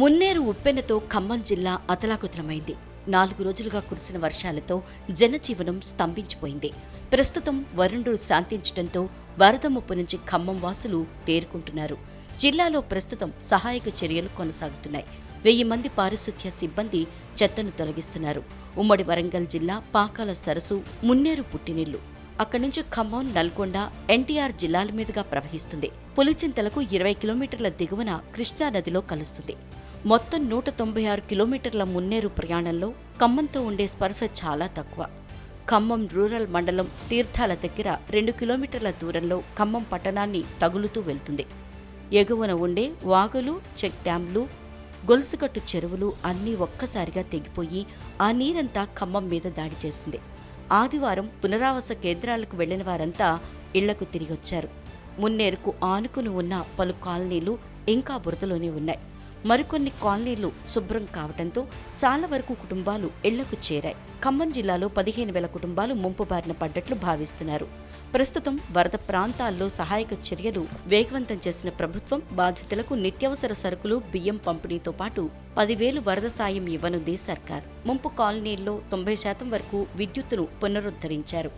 మున్నేరు ఉప్పెనతో ఖమ్మం జిల్లా అతలాకుతలమైంది. నాలుగు రోజులుగా కురిసిన వర్షాలతో జనజీవనం స్తంభించిపోయింది. ప్రస్తుతం వరుణుడు శాంతించడంతో వరద ముప్పు నుంచి ఖమ్మం వాసులు తేరుకుంటున్నారు. జిల్లాలో ప్రస్తుతం సహాయక చర్యలు కొనసాగుతున్నాయి. వెయ్యి మంది పారిశుద్ధ్య సిబ్బంది చెత్తను తొలగిస్తున్నారు. ఉమ్మడి వరంగల్ జిల్లా పాకాల సరస్సు మున్నేరు పుట్టినిల్లు. అక్కడి నుంచి ఖమ్మం నల్గొండ ఎన్టీఆర్ జిల్లాల మీదుగా ప్రవహిస్తుంది. పులిచింతలకు ఇరవై కిలోమీటర్ల దిగువన కృష్ణా నదిలో కలుస్తుంది. మొత్తం నూట తొంభై ఆరు కిలోమీటర్ల మున్నేరు ప్రయాణంలో ఖమ్మంతో ఉండే స్పర్శ చాలా తక్కువ. ఖమ్మం రూరల్ మండలం తీర్థాల దగ్గర రెండు కిలోమీటర్ల దూరంలో ఖమ్మం పట్టణాన్ని తగులుతూ వెళ్తుంది. ఎగువన ఉండే వాగులు చెక్ డ్యాంలు గొలుసుకట్టు చెరువులు అన్నీ ఒక్కసారిగా తెగిపోయి ఆ నీరంతా ఖమ్మం మీద దాడి చేసింది. ఆదివారం పునరావాస కేంద్రాలకు వెళ్ళిన వారంతా ఇళ్ళకు తిరిగొచ్చారు. మున్నేరుకు ఆనుకుని ఉన్న పలు కాలనీలు ఇంకా బురదలోనే ఉన్నాయి. మరికొన్ని కాలనీలు శుభ్రం కావడంతో చాలా వరకు కుటుంబాలు ఇళ్ళకు చేరాయి. ఖమ్మం జిల్లాలో పదిహేను వేల కుటుంబాలు ముంపు బారిన పడ్డట్లు భావిస్తున్నారు. ప్రస్తుతం వరద ప్రాంతాల్లో సహాయక చర్యలు వేగవంతం చేసిన ప్రభుత్వం బాధితులకు నిత్యావసర సరుకులు బియ్యం పంపిణీతో పాటు పదివేలు వరద సాయం ఇవ్వనుంది సర్కార్. ముంపు కాలనీల్లో తొంభై శాతం వరకు విద్యుత్తును పునరుద్ధరించారు.